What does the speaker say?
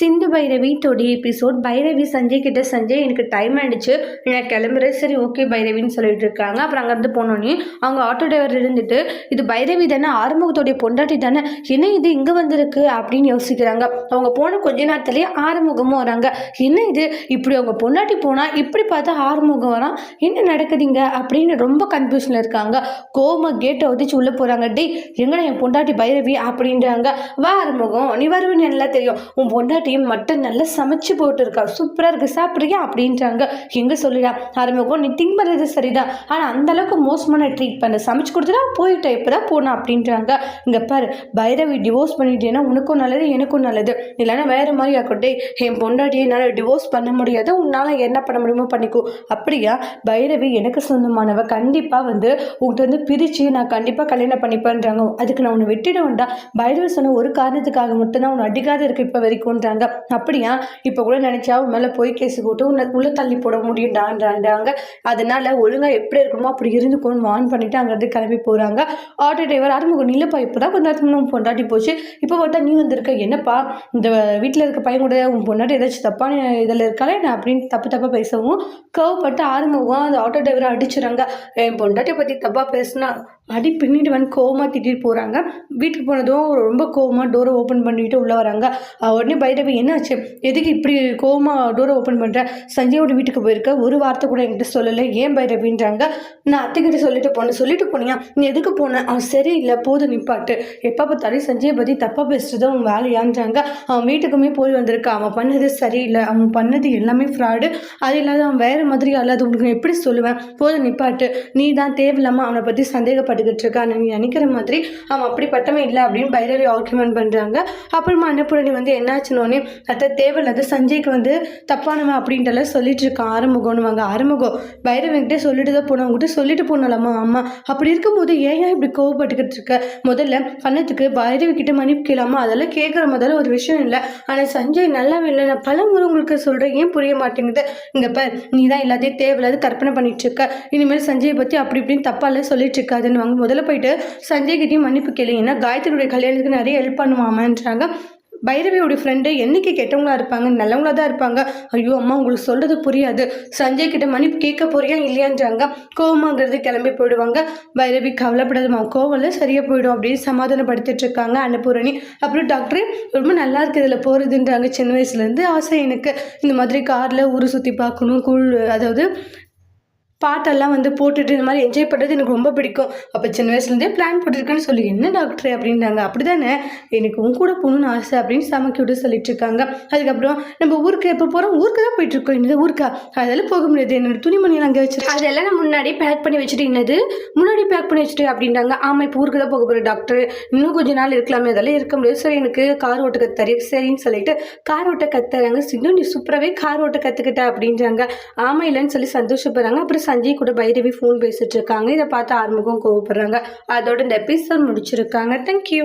சிந்து பைரவி தொடி எபிசோட் பைரவி சஞ்சய் கிட்ட சஞ்சய் எனக்கு டைம் ஆயிடுச்சு. நான் கிளம்புறேன். சரி ஓகே பைரவின்னு சொல்லிட்டு இருக்காங்க. அப்புறம் அங்கேருந்து போனோன்னே அவங்க ஆட்டோ டிரைவர் இருந்துட்டு இது பைரவி தானே ஆறுமுகத்தோடைய பொண்டாட்டி தானே என்ன இது இங்கே வந்திருக்கு? அப்படின்னு யோசிக்கிறாங்க. அவங்க போன கொஞ்ச நேரத்துலேயே ஆறுமுகமும் வராங்க. என்ன இது? இப்படி அவங்க பொண்டாட்டி போனால் இப்படி பார்த்தா ஆறுமுகம் வரான்? என்ன நடக்குதுங்க? அப்படின்னு ரொம்ப கன்ஃபியூஷனில் இருக்காங்க. கோம கேட்டை ஒதிச்சு உள்ளே போகிறாங்க டேய் எங்கடா என் பொண்டாட்டி பைரவி? அப்படின்றாங்க. வா ஆறுமுகம் நீ வருவேன்னு நல்லா தெரியும். உன் பொண்டாட்டி எல்லாத்தையும் மட்டும் நல்லா சமைச்சு போட்டுருக்கா. சூப்பராக இருக்குது சாப்பிட்றியா? அப்படின்றாங்க. எங்கே சொல்லிடா? ஆரம்பிக்கும் நீ திங்க் பண்ணுறது சரிதான் ஆனால் அந்தளவுக்கு மோசமான ட்ரீட் பண்ண. சமைச்சு கொடுத்துட்டா போயிட்டேன் இப்போ தான் போனா அப்படின்றாங்க. இங்கே பாரு பைரவி டிவோர்ஸ் பண்ணிட்டேன்னா உனக்கும் நல்லது எனக்கும் நல்லது. இல்லைன்னா வேறு மாதிரி ஆக்கட்டே என் பொண்டாட்டியை என்னால் டிவோர்ஸ் பண்ண முடியாது. உன்னால் என்ன பண்ண முடியுமோ பண்ணிக்கோ. அப்படியா? பைரவி எனக்கு சொந்தமானவ. கண்டிப்பாக வந்து உங்கள்கிட்ட வந்து பிரித்து நான் கண்டிப்பாக கல்யாணம் பண்ணிப்பேன்றாங்க. அதுக்கு நான் உன்னை விட்டுட வேண்டாம். பைரவி சொன்ன ஒரு காரணத்துக்காக மட்டும்தான் உன்னை அடிக்காத இருக்கு இப்போ வரைக்கும்ன்றாங்க. அப்படியா? இப்போ கூட நினச்சா உன் மேலே போய் கேஸ் போட்டு உன்னை உள்ளே தள்ளி போட முடியும்டான்றாங்க. அதனால ஒழுங்காக எப்படி இருக்கணுமோ அப்படி இருந்துக்கணும்னு வான் பண்ணிட்டு அங்கேருந்து கிளம்பி போகிறாங்க ஆட்டோ டிரைவர் ஆரம்பிக்கும் இல்லைப்பா இப்போ தான் கொஞ்ச நேரத்துக்கு உன் பொண்டாட்டி போச்சு. இப்போ பார்த்தா நீ வந்திருக்க. என்னப்பா? இந்த வீட்டில் இருக்க பையன் கூட உன் பொண்டாட்டி ஏதாச்சும் தப்பான இதில் இருக்காளே? நான் அப்படின்னு தப்பு தப்பாக பேசவும் கவப்பட்டு ஆறுமுகம் அந்த ஆட்டோ டிரைவரை அடிச்சுறாங்க. என் பொண்டாட்டியை பற்றி தப்பாக பேசுனா? அடி பின்னிட்டு வந்து கோவமாக திட்டிட்டு போகிறாங்க வீட்டுக்கு போனதும் ரொம்ப கோவமாக டோரை ஓப்பன் பண்ணிட்டு உள்ளே வராங்க. உடனே உடனே பைரவி என்னாச்சு? எதுக்கு இப்படி கோவமாக டோரை ஓப்பன் பண்ணுற சஞ்சயோட வீட்டுக்கு போயிருக்க. ஒரு வார்த்தை கூட என்கிட்ட சொல்லலை. ஏன் பைரவின்றாங்க? நான் அத்தைக்கிட்ட சொல்லிட்டு போனேன். சொல்லிட்டு போனியா? நீ எதுக்கு போனேன் அவன் சரியில்லை. போது நிப்பாட்டு எப்போ பார்த்தாலும் சஞ்சயை பற்றி தப்பாக பேசுறது அவன் வேலையான்றாங்க. அவன் வீட்டுக்குமே போய் வந்திருக்கான். அவன் பண்ணது சரியில்லை. அவன் பண்ணது எல்லாமே ஃப்ராடு அது இல்லாத அவன் வேறு மாதிரி அல்லாத உனக்கு நான் எப்படி சொல்லுவேன்? போது நிப்பாட்டு நீ தான் தேவையில்லாமல் அவனை பற்றி சந்தேகப்பட்டுக்கிட்டு இருக்கான் நீ நினைக்கிற மாதிரி அவன் அப்படிப்பட்டவன் இல்லை அப்படின்னு பைரவி ஆர்குமெண்ட் பண்ணுறாங்க அப்புறமா அன்னபூரணி வந்து என்னாச்சுன்னு என்னாச்சுனோடனே அத்தை தேவையில்லாத சஞ்சய்க்கு வந்து தப்பானவன் அப்படின்ட்டுலாம் சொல்லிட்டு இருக்கான் ஆறுமுகம்னு வாங்க ஆறுமுகம் பைரவன்கிட்ட சொல்லிட்டு தான் போனோம் அவங்ககிட்ட சொல்லிட்டு போனாலம்மா அம்மா அப்படி இருக்கும்போது ஏன் ஏன் இப்படி கோவப்பட்டுக்கிட்டு இருக்க? முதல்ல பண்ணத்துக்கு பைரவி கிட்ட மன்னிப்பு கேளாமா? அதெல்லாம் கேட்குற முதல்ல ஒரு விஷயம் இல்லை. ஆனால் சஞ்சய் நல்லாவே இல்லை. நான் பல முறை உங்களுக்கு சொல்கிறேன் ஏன் புரிய மாட்டேங்குது? இங்கே பார் நீ தான் எல்லாத்தையும் தேவையில்லாத கற்பனை பண்ணிட்டு இருக்க. இனிமேல் சஞ்சயை பற்றி அப்படி இப்படின்னு தப்பால சொல்லிட்டு இருக்காதுன்னு வாங்க முதல்ல போயிட்டு சஞ்சய் கிட்டேயும் மன்னிப்பு கேளு. ஏன்னா காயத்ரியுடைய கல்யாணத்துக்கு நிறைய ஹெல்ப் பண்ணுவாமான்றாங்க. பைரவியோட ஃப்ரெண்டு என்னைக்கு கெட்டவங்களா இருப்பாங்க? நல்லவங்களா தான் இருப்பாங்க. ஐயோ அம்மா உங்களுக்கு சொல்கிறது புரியாது. சஞ்சய் கிட்ட மன்னிப்பு கேட்க போறியா இல்லையான்றாங்க. கோவமாங்கிறது கிளம்பி போயிடுவாங்க. பைரவி கவலைப்படாதம்மா. கோவம்ல சரியாக போயிடும் அப்படின்னு சமாதானப்படுத்திட்டு இருக்காங்க அன்னபூரணி. அப்புறம் டாக்டர் ரொம்ப நல்லா இருக்கு இதில் போகிறதுன்றாங்க சின்ன வயசுலேருந்து ஆசை எனக்கு. இந்த மாதிரி காரில் ஊர் சுற்றி பார்க்கணும் கூழ் அதாவது பாட்டெல்லாம் வந்து போட்டுட்டு இந்த மாதிரி என்ஜாய் பண்ணுறது எனக்கு ரொம்ப பிடிக்கும். அப்போ சின்ன வயசுலேருந்தே பிளான் போட்டிருக்கேன்னு சொல்லி என்ன டாக்டர் அப்படின்றாங்க அப்படி தானே எனக்கு உன் கூட போகணும்னு ஆசை அப்படின்னு சமைக்க விட்டு சொல்லிட்டு இருக்காங்க அதுக்கப்புறம் நம்ம ஊருக்கு எப்போ போகிறோம் ஊருக்கு தான் போயிட்டு இருக்கோம் என்னது ஊருக்கா? அதெல்லாம் போக முடியாது. என்னோட துணிமணியெல்லாம் அங்கே வச்சுருக்கேன். அதெல்லாம் நான் முன்னாடி பேக் பண்ணி வச்சுட்டு என்னது? முன்னாடி பேக் பண்ணி வச்சுட்டு அப்படின்றாங்க ஆமாம் இப்போ ஊருக்கு தான் போக போகிறேன் டாக்டர் இன்னும் கொஞ்ச நாள் இருக்கலாமே. அதெல்லாம் இருக்க முடியாது. சரி எனக்கு கார் ஓட்ட கத்தறி. சரின்னு சொல்லிட்டு கார் ஓட்ட கத்துறாங்க. சின்ன நீ சூப்பராகவே கார் ஓட்ட கற்றுக்கிட்ட அப்படின்றாங்க ஆமாம் இல்லைன்னு சொல்லி சந்தோஷப்படுறாங்க. அப்புறம் சஞ்சய் கூட பைரவி ஃபோன் பேசிட்டு இருக்காங்க. இதை பார்த்து ஆறுமுகம் கோவப்படுறாங்க. அதோட இந்த எபிசோட் முடிச்சிருக்காங்க. தேங்க்யூ